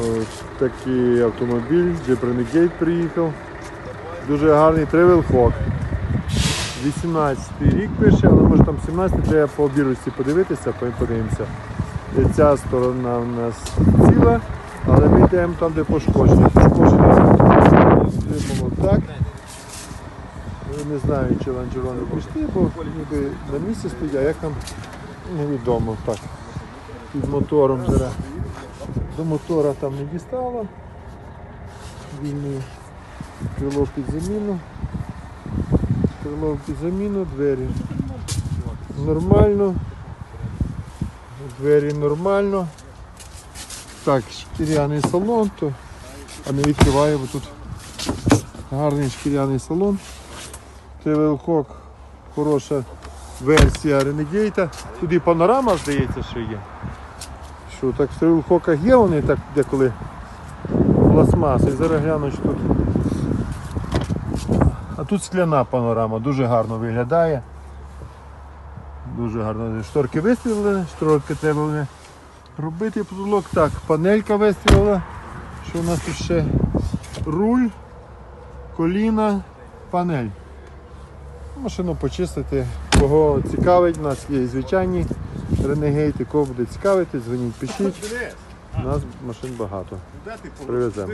Ось такий автомобіль, Renegade приїхав. Дуже гарний Travel Hawk. 18 рік пише, але може там 17 треба по бірочці подивитися, подивимося. Ця сторона у нас ціла, але ми йдемо там, де. Пошкодження йдемо так. Я Не знаю, чи ланжерони пішли, бо ніби на місці стоять, а як там невідомо. Так. Під мотором зараз. До мотора там не дістало. Вільний крило під заміну. Крило під заміну, двері нормально. Двері нормально. Так, шкіряний салон, то, а не відкриваю, бо тут гарний шкіряний салон. Travel хороша версія Renegade. Туди панорама, здається, що є. Що так в Travel є вони так деколи пластмаси. Зараз гляну, що тут. А тут скляна панорама, дуже гарно виглядає. Дуже гарно. Шторки вистрілили, шторки треба робити потолок. Так, панелька вистрілила. Що у нас тут ще? Руль, коліна, панель. Машину почистити. Кого цікавить, у нас є звичайні ренегейти, кого буде цікавити, дзвоніть, пишіть. У нас машин багато. Привеземо.